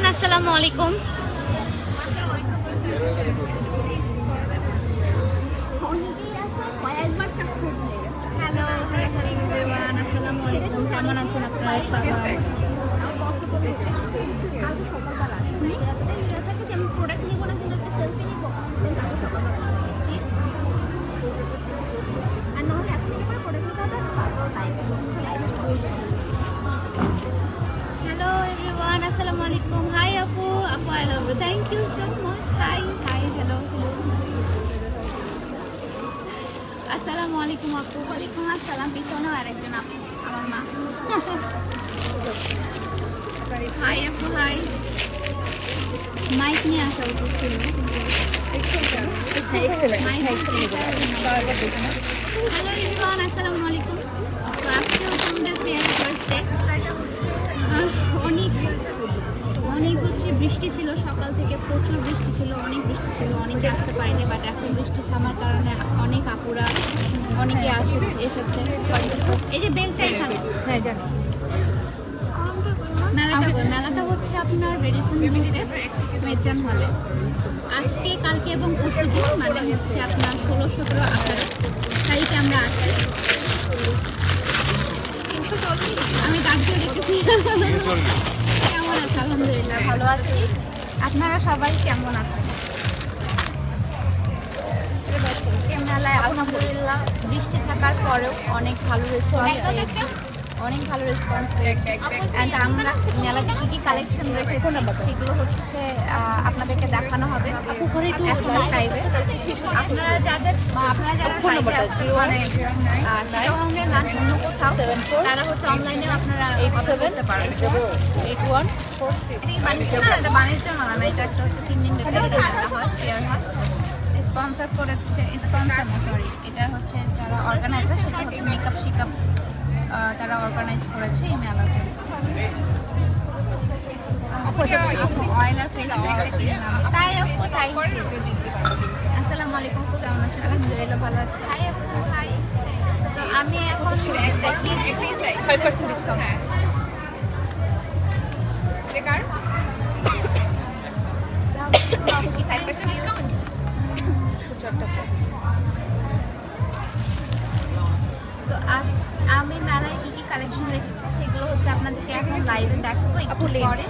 Everyone আসসালামু আলাইকুম। Hello everyone আসসালামু আলাইকুম। কেমন আছেন আপনারা সবাই? হ্যালো এভরিওয়ান আসসালামু আলাইকুম। আপু I love you thank you so much hi hi hello আসসালামু আলাইকুম আপু। ওয়ালাইকুম আসসালাম। পিছনেও আরেকজন আপু, আমার মা। হাই আপু হাই মাইক নিয়ে আসা উচিত ছিল হ্যালো এভরিওয়ান আসসালামু আলাইকুম। তো আজকে অনেক অনেক হচ্ছে বৃষ্টি ছিল সকাল থেকে প্রচুর বৃষ্টি ছিল অনেক বৃষ্টি ছিল অনেকে আসতে পারেনি বাট এখন বৃষ্টি থামার কারণে অনেক আপুরা অনেকে আসে এসেছে। এই যে বেলটা এখানে। হ্যাঁ জানি। মেলাটা মেলাটা হচ্ছে আপনার রেডিসন মেচান হলে। আজকে কালকে এবং পরশু দিন মানে হচ্ছে আপনার ষোলো সতেরো আঠারো তারিখে আমরা আছি আমি দিয়ে দেখেছি। আলহামদুলিল্লাহ ভালো আছি। আপনারা সবাই কেমন আছেন? মেলায় আলহামদুলিল্লাহ বৃষ্টি থাকার পরেও অনেক ভালো রেসপন্স পেয়েছি। অনেক ভালো রেসপন্স পেয়েছি। অ্যান্ড আমরা মেলাতে কী কী কালেকশন রেখেছি সেগুলো হচ্ছে আপনাদেরকে দেখানো হবে। এখন লাইভে আপনারা যাদের আপনারা যারা লাইভে আসতে মানে চিটাগংয়ে না অন্য কোথাও তারা হচ্ছে অনলাইনে আপনারা অর্ডার করতে পারেন এইট ওয়ান বাণিজ্য না? এটা বাণিজ্য মেলা না এটা একটা হচ্ছে তিন দিন ব্যাপারে মেলা হয় ফেয়ার হয়। স্পন্সর করেছে স্পন্সর সরি এটা হচ্ছে যারা অর্গানাইজার সেটা হচ্ছে মেকআপ শিকআপ তারা অর্গানাইজ করেছে এই মেলাটা অয়েল আর ফেস প্যাকটা কিনলাম তাই আপু তাই আসসালামু আলাইকুম কেমন আলহামদুলিল্লাহ ভালো আছি হাই আপু হাই তো আমি এখন দেখি ফাইভ পার্সেন্ট ডিসকাউন্ট কার কি ফাইভ পার্সেন্ট ডিসকাউন্ট আজ আমি মেলায় কি কি কালেকশন রেখেছি সেগুলো হচ্ছে আপনাদেরকে এখন লাইভে দেখাবো একটু পরে।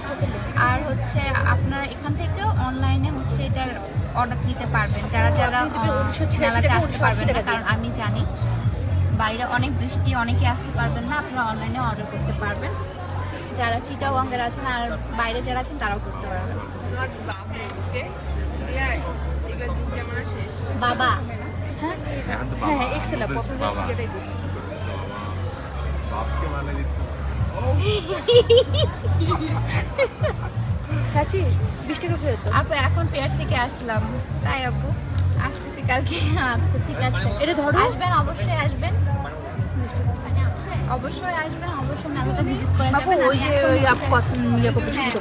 আর হচ্ছে আপনারা এখান থেকেও অনলাইনে হচ্ছে এটার অর্ডার দিতে পারবেন। যারা যারা আহ, 186 মেলাতে আসতে পারবেন না কারণ আমি জানি বাইরে অনেক বৃষ্টি অনেকে আসতে পারবেন না আপনারা অনলাইনে অর্ডার করতে পারবেন। যারা চিটাগঙ্গের আছেন আর বাইরে যারা আছেন তারাও করতে পারবেন। বাবা। হ্যাঁ এক্সেল প্রথম যেটাই দিচ্ছি বাপকে মানে দিচ্ছে খাচ্ছি বিশ টাকা ফেরত আপু এখন পেয়ার থেকে আসলাম। তাই আপু আসতেছি কালকে। আচ্ছা ঠিক আছে। এটা ধরো। আসবেন অবশ্যই আসবেন। অবশ্যই আসবেন অবশ্যই মেলাটা ভিজিট করে আপু যাবেন ওই যে ওই আপু কত ইয়ে করবে হ্যাঁ,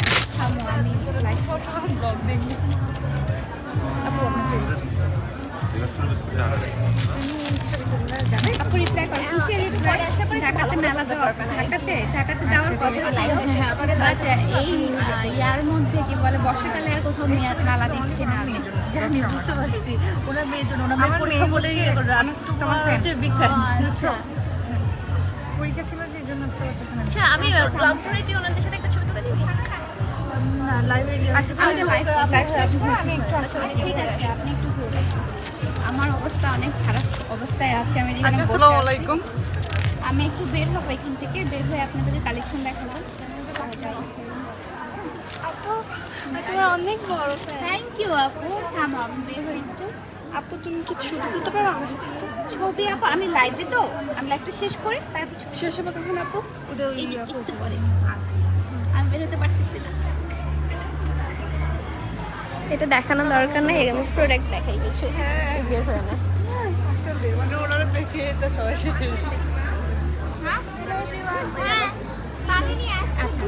আমি আপু আপনার চেঞ্জ আপু ঢাকাতে মেলা ঢাকাতে ঢাকাতে যাওয়ার কথা ছিল বাট এই ইয়ার মধ্যে কি বলে বর্ষাকালে আর কোথাও মেলা দেখছি না আমি জানি বুঝতে পারছি ওনার মেয়ের জন্য ওনার আমার পরীক্ষা মেয়ে বলে হচ্ছে- করবে আমি তোমার ফ্রেন্ডের বিগ বুঝছ। পরীক্ষা ছিল যে জন্য আসতে পারতেছি না আচ্ছা আমি ব্লগ করে ওনাদের সাথে একটা ছবি তুলে দিই না লাইভে আচ্ছা লাইভ লাইভ শেষ করে আমি একটু আসলে ঠিক আছে আপনি একটু আমার অবস্থা অনেক খারাপ অবস্থায় আছে আমি আসসালামু আলাইকুম। আমি একটু বের হব এখান থেকে বের হয়ে আপনাদেরকে কালেকশন দেখাবো। আপু তোমার অনেক বড় থ্যাংক ইউ আপু। থামো আমি বের হই একটু। আপু তুমি কি ছবি তুলতে পারো আমার সাথে ছবি আপু আমি লাইভে তো। আমি লাইভটা শেষ করি তারপর শেষ হবে কখন আপু? ওটা আচ্ছা। আমি বের হতে পারতেছি না। এটা দেখানো দরকার নেই, আমি প্রোডাক্ট দেখাই কিছু। বের হয়ে না। আচ্ছা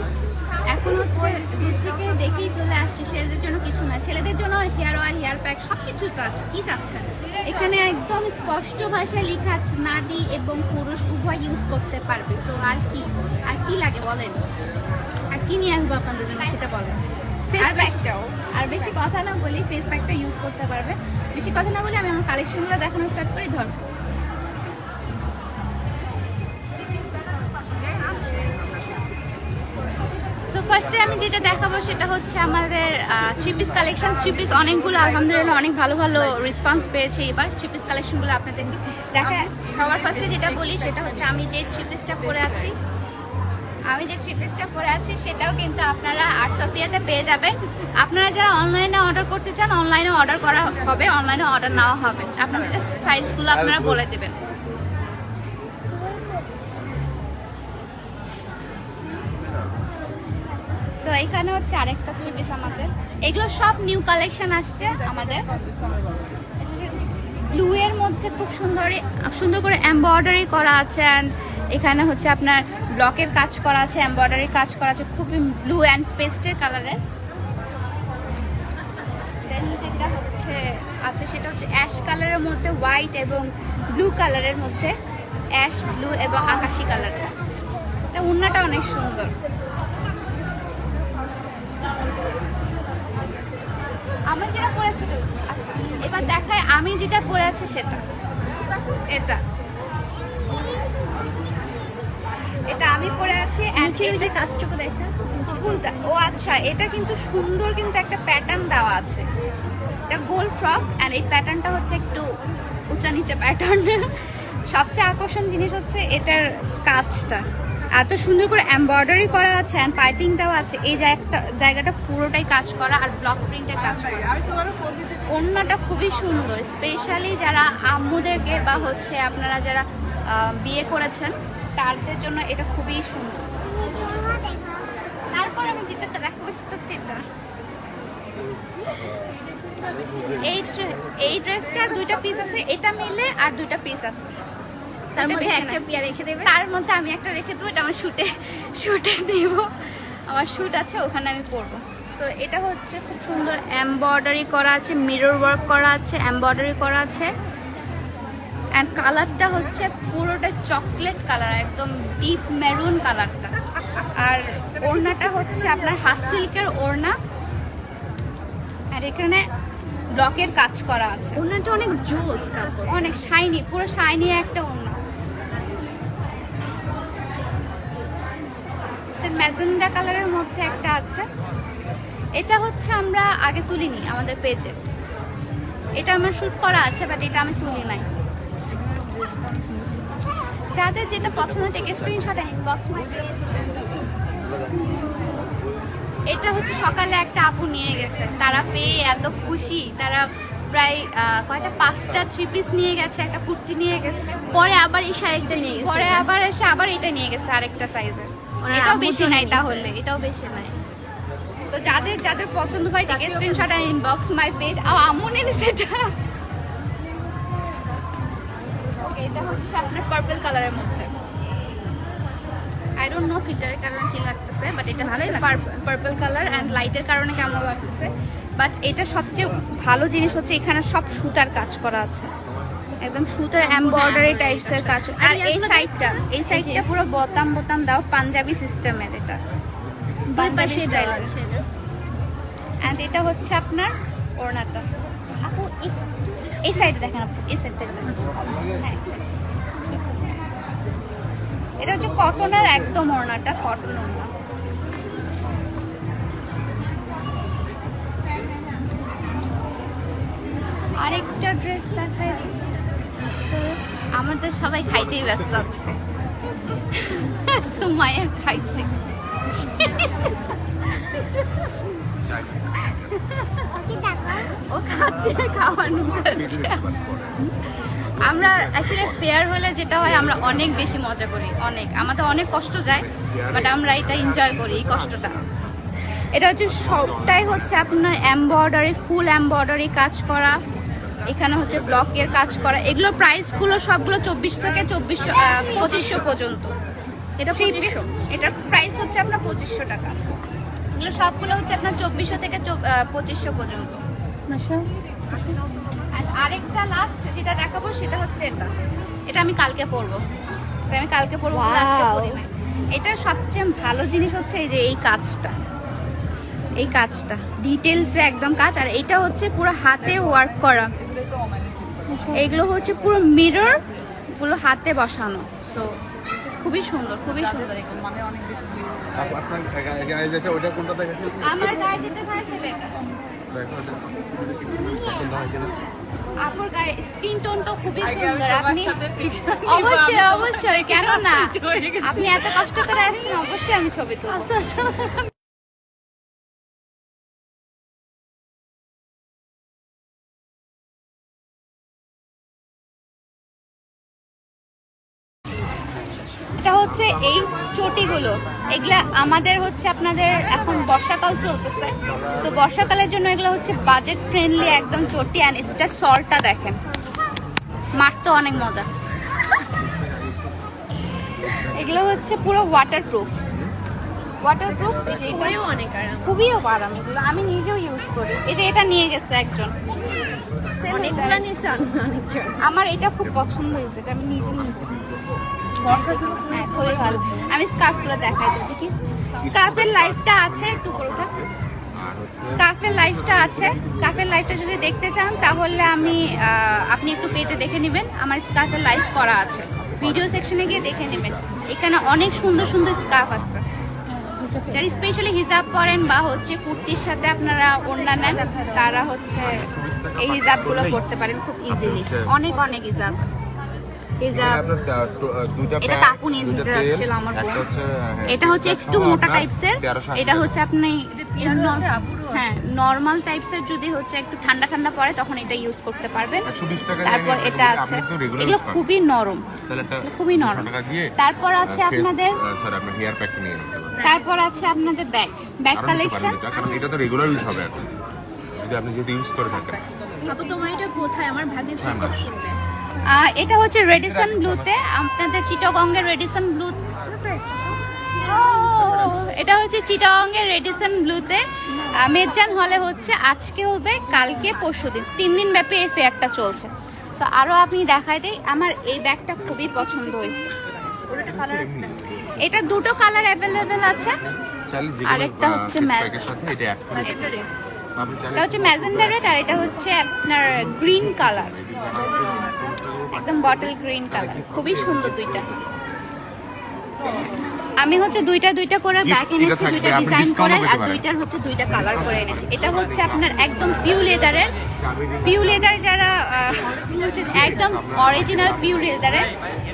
এখন হচ্ছে দূর থেকে দেখেই চলে আসছে, ছেলেদের জন্য কিছু না। ছেলেদের জন্য হেয়ার অয়েল হেয়ার প্যাক সব কিছু তো আছে, কি চাচ্ছেন এখানে একদম স্পষ্ট ভাষায় লেখা আছে, নারী এবং পুরুষ উভয় ইউজ করতে পারবে। সো আর কি আর কি লাগে বলেন? আর কি নিয়ে আসব আপনাদের জন্য সেটা বলেন। Face আর বেশি- আর বেশি কথা না বলি ফেস প্যাকটা ইউজ করতে পারবে। বেশি কথা না বলে আমি আমার কালেকশনগুলো দেখানো স্টার্ট করি ধর। সো ফার্স্টে আমি যেটা দেখাবো সেটা হচ্ছে আমাদের three piece collection three piece অনেকগুলো আলহামদুলিল্লাহ অনেক ভালো ভালো রেসপন্স পেয়েছি এবার। থ্রি পিস কালেকশনগুলো আপনাদের দেখা সবার ফার্স্টে যেটা বলি সেটা হচ্ছে আমি যে থ্রি পিসটা পরে আছি আমি যে থ্রি পিসটা পরে আছি সেটাও কিন্তু আপনারা আর্টসপিয়াতে পেয়ে যাবেন। আপনারা যারা অনলাইনে অর্ডার করতে চান অনলাইনে অর্ডার করা হবে অনলাইনে অর্ডার নেওয়া হবে। আপনাদের সাইজগুলো আপনারা বলে। দেবেন। সো এখানে হচ্ছে আরেকটা থ্রি পিস আমাদের। এগুলো সব নিউ কালেকশন আসছে আমাদের। ব্লু এর মধ্যে খুব সুন্দর সুন্দর করে এমব্রয়ডারি করা আছে অ্যান্ড এখানে হচ্ছে আপনার ব্লকের কাজ করা আছে এমব্রয়ডারি কাজ করা আছে, খুবই ব্লু অ্যান্ড পেস্টের কালারের দেন যেটা হচ্ছে, আছে সেটা হচ্ছে অ্যাশ কালারের মধ্যে হোয়াইট এবং ব্লু কালারের মধ্যে অ্যাশ ব্লু এবং আকাশি কালারের এটা উন্নাটা অনেক সুন্দর। আমার যেটা পরে আচ্ছা এবার দেখায় আমি যেটা পরে আছি সেটা। এটা। এটা আমি পরে আছি যে কাজটুকু দেখা। কোনটা ও আচ্ছা এটা কিন্তু সুন্দর কিন্তু একটা প্যাটার্ন দেওয়া আছে। এটা গোল ফ্রক অ্যান্ড এই প্যাটার্নটা হচ্ছে একটু উঁচা নিচে প্যাটার্ন সবচেয়ে আকর্ষণ জিনিস হচ্ছে এটার কাজটা। এত সুন্দর করে এমব্রয়ডারি করা আছে অ্যান্ড পাইপিং দেওয়া আছে। এই জায়গাটা জায়গাটা পুরোটাই কাজ করা আর ব্লক প্রিন্টের কাজ করা। অন্যটা খুবই সুন্দর স্পেশালি যারা আম্মুদেরকে বা হচ্ছে আপনারা যারা বিয়ে করেছেন তাদের জন্য এটা খুবই সুন্দর। তারপর আমি যেটা দেখাবো সেটা হচ্ছে এটা। এই এই ড্রেসটার দুইটা পিস আছে এটা মিলে আর দুইটা পিস আছে। তার মধ্যে একটা না। পেয়ার রেখে দেবে? তার মধ্যে আমি একটা রেখে দেবো এটা আমার শুটে শুটে দেব আমার শুট আছে ওখানে আমি পরবো। সো এটা হচ্ছে খুব সুন্দর এমব্রয়ডারি করা আছে মিরর ওয়ার্ক করা আছে এমব্রয়ডারি করা আছে। অ্যান্ড কালারটা হচ্ছে পুরোটা চকলেট কালার একদম ডিপ মেরুন কালারটা আর ওড়নাটা হচ্ছে আপনার হাফ সিল্কের ওড়না। আর এখানে ব্লকের কাজ করা আছে। ওনাটা অনেক জোস অনেক শাইনি পুরো শাইনি একটা ওড়না। ম্যাজেন্ডা কালারের মধ্যে একটা আছে। এটা হচ্ছে আমরা আগে তুলিনি আমাদের পেজে এটা আমার শুট করা আছে বাট এটা আমি তুলি নাই। যাদের যেটা পছন্দ থেকে স্ক্রিনশট ইনবক্স মাই পেজ এটা হচ্ছে সকালে একটা আপু নিয়ে গেছে। তারা পেয়ে এত খুশি। তারা প্রায় কয়টা? পাঁচটা থ্রি পিস নিয়ে গেছে একটা কুর্তি নিয়ে গেছে। পরে আবার এই শাড়িটা নিয়ে গেছে। পরে আবার এসে আবার এটা নিয়ে গেছে আরেকটা সাইজের এটাও বেশি নাই তাহলে এটাও বেশি নাই। তো যাদের যাদের পছন্দ হয় থেকে স্ক্রিনশট আর ইনবক্স মাই পেজ আও আমন সেটা এটা হচ্ছে আপনার পার্পল কালারের মধ্যে। আই ডোন্ট নো ফিল্টারের কারণে কি লাগতেছে বাট এটা ভালোই পার্পল কালার অ্যান্ড লাইটের কারণে কেমন লাগতেছে। বাট এটা সবচেয়ে ভালো জিনিস হচ্ছে এখানে সব সুতার কাজ করা আছে। একদম সুতার এমব্রয়ডারি টাইপসের কাজ। আর এই সাইডটা এই সাইডটা পুরো বোতাম বোতাম দাও পাঞ্জাবি সিস্টেমের এটা। পাঞ্জাবি স্টাইল আছে অ্যান্ড এটা হচ্ছে আপনার ওড়নাটা। আপু এই- এই সাইডে দেখেন এই সাইডটা দেখেন। হ্যাঁ এটা হচ্ছে কটনের একদম ওড়নাটা, কটন ওড়না। আরেকটা ড্রেস দেখায় আমাদের সবাই খাইতেই ব্যস্ত আজকে সুমাইয়া খাইতে ও খাচ্ছে আমরা অ্যাকচুয়ালি ফেয়ার হলে যেটা হয় আমরা অনেক বেশি মজা করি অনেক। আমাদের অনেক কষ্ট যায় বাট আমরা এটা এনজয় করি এই কষ্টটা। এটা হচ্ছে সবটাই হচ্ছে আপনার এমব্রয়ডারি ফুল এমব্রয়ডারি কাজ করা। এখানে হচ্ছে ব্লকের কাজ করা। এগুলো প্রাইসগুলো সবগুলো চব্বিশ থেকে চব্বিশশো পঁচিশশো পর্যন্ত। এটা এটার প্রাইস হচ্ছে আপনার পঁচিশশো টাকা। এগুলো সবগুলো হচ্ছে আপনার চব্বিশশো থেকে পঁচিশশো পর্যন্ত। আর আরেকটা লাস্ট যেটা দেখাবো সেটা হচ্ছে এটা। এটা আমি কালকে পরবো। এটা আমি কালকে পরবো আজকে পরি নাই। এটা সবচেয়ে ভালো জিনিস হচ্ছে এই যে এই কাজটা। এই কাজটা। ডিটেলসে একদম কাজ। আর এটা হচ্ছে পুরো হাতে ওয়ার্ক করা। এগুলো হচ্ছে পুরো মিরর পুরো হাতে বসানো। সো খুবই সুন্দর খুবই সুন্দর মানে অনেক বেশি আপনার গায়ে যেটা ওটা কোনটা আমার গায়ে যেটা সেটা পছন্দ হয় কিনা আপুর গায়ে স্কিন টোন তো খুবই সুন্দর আপনি অবশ্যই অবশ্যই কেন না আপনি এত কষ্ট করে আসছেন অবশ্যই আমি ছবি তুলবো এটা হচ্ছে এই চটিগুলো। এগুলা আমাদের হচ্ছে আপনাদের এখন বর্ষাকাল চলতেছে। তো বর্ষাকালের জন্য এগুলো হচ্ছে বাজেট ফ্রেন্ডলি একদম চটি অ্যান্ড এটা সলটা দেখেন। মারতে অনেক মজা। এগুলো হচ্ছে পুরো ওয়াটারপ্রুফ ওয়াটারপ্রুফ এই যে এটা অনেক আরাম। খুবই আরাম এগুলো। আমি নিজেও ইউজ করি। এই যে এটা নিয়ে গেছে একজন। আমার এটা খুব পছন্দ হয়েছে এটা আমি নিজে নিয়ে হ্যাঁ খুবই দেখাই লাইফটা আছে একটু স্কার্ফের লাইফটা আছে। স্কার্ফের লাইফটা যদি দেখতে চান, তাহলে আমি আপনি একটু পেজে দেখে নেবেন। আমার স্কার্ফের লাইফ করা আছে। ভিডিও সেকশনে গিয়ে দেখে নেবেন। এখানে অনেক সুন্দর সুন্দর স্কার্ফ আছে। যারা স্পেশালি হিজাব পরেন বা হচ্ছে কুর্তির সাথে আপনারা ওড়না নেন, তারা হচ্ছে এই হিজাবগুলো পরতে পারেন খুব ইজিলি অনেক অনেক হিজাব। এটা। হচ্ছে, হ্যাঁ, এটা হচ্ছে একটু মোটা টাইপসের এটা হচ্ছে আপনি। হ্যাঁ নর্মাল টাইপসের যদি হচ্ছে একটু ঠান্ডা ঠান্ডা পড়ে তখন এটা ইউজ করতে পারবেন। 120 টাকা দিয়ে তারপর এটা আছে এগুলো খুবই নরম খুবই নরম। তারপর আছে আপনাদের। তারপর আছে আপনাদের ব্যাগ ব্যাগ কালেকশন এটা, তো রেগুলার ইউজ হবে এখন। যদি আপনি যদি ইউজ করে থাকেন। আপু তোমার এটা কোথায়? আমার ভাগ্নে এটা হচ্ছে রেডিসন ব্লুতে আপনাদের চিটাগঙ্গের রেডিসন ব্লু এটা হচ্ছে চিটাগঙ্গের রেডিসন ব্লুতে মেজান হলে হচ্ছে আজকে হবে কালকে পরশু দিন। তিন দিন ব্যাপী এই ফেয়ারটা চলছে। তো আরও আপনি দেখাই দেই আমার এই ব্যাগটা খুবই পছন্দ হয়েছে। এটা দুটো কালার অ্যাভেলেবেল আছে। আরেকটা হচ্ছে এটা হচ্ছে ম্যাজেন্ডা রেড আর এটা হচ্ছে আপনার গ্রিন কালার একদম বটল গ্রিন কালার খুবই সুন্দর দুইটা। আমি হচ্ছে দুইটা দুইটা করে ব্যাক এনেছি দুইটা ডিজাইন করে আর। দুইটার হচ্ছে দুইটা কালার করে এনেছি। এটা হচ্ছে আপনার একদম পিউ লেদারের পিউ লেদার যারা একদম অরিজিনাল পিউ লেদারের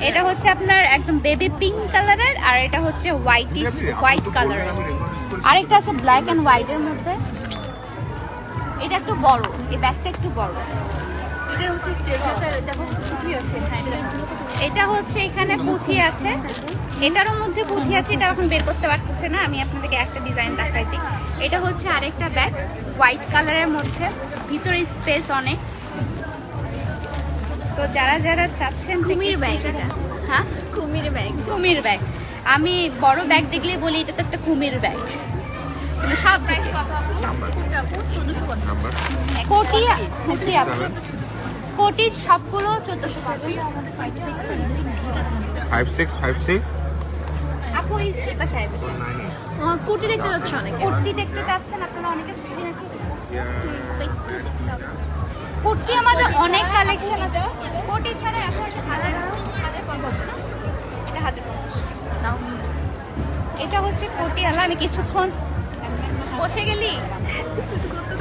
এটা হচ্ছে আপনার একদম বেবি পিঙ্ক কালারের আর এটা হচ্ছে হোয়াইটিশ হোয়াইট কালারের আরেকটা আছে ব্ল্যাক অ্যান্ড হোয়াইটের মধ্যে। এটা একটু বড় এই ব্যাগটা একটু বড়। এটা হচ্ছে দেখো কি আছে। এটা এটা হচ্ছে এখানে পুঁথি আছে। এটারও মধ্যে পুঁথি আছে এটা এখন বের করতে পারতেছে না আমি আপনাদেরকে একটা ডিজাইন দেখাই দিই। এটা হচ্ছে আরেকটা ব্যাগ হোয়াইট কালারের মধ্যে ভিতরে স্পেস অনেক। তো যারা যারা চাচ্ছেন কুমির ব্যাগ হ্যাঁ? কুমির ব্যাগ কুমির ব্যাগ আমি বড় ব্যাগ দেখলে বলি এটা তো একটা কুমির ব্যাগ কিন্তু সব কোটি কোটি আপু কোটি সবগুলো চোদ্দোশো পঞ্চাশ ফাইভ সিক্স ফাইভ সিক্স আপু এই পাশে আমার কুর্তি দেখতে যাচ্ছে অনেকে। কুর্তি দেখতে চাচ্ছেন আপনারা অনেকে কুর্তি আমাদের অনেক কালেকশন আছে। কোটি ছাড়া এখন হাজার হাজার পঞ্চাশ না? এটা হাজার পঞ্চাশ। এটা হচ্ছে কোটিওয়ালা আমি কিছুক্ষণ বসে গেলি?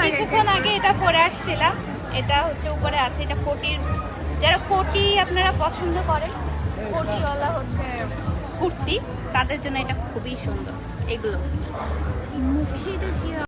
কিছুক্ষণ আগে এটা পরে আসছিলাম। এটা হচ্ছে উপরে আছে, এটা কোটির, যারা কোটি আপনারা পছন্দ করেন, কোটিওয়ালা হচ্ছে কুর্তি, তাদের জন্য এটা খুবই সুন্দর, এগুলো।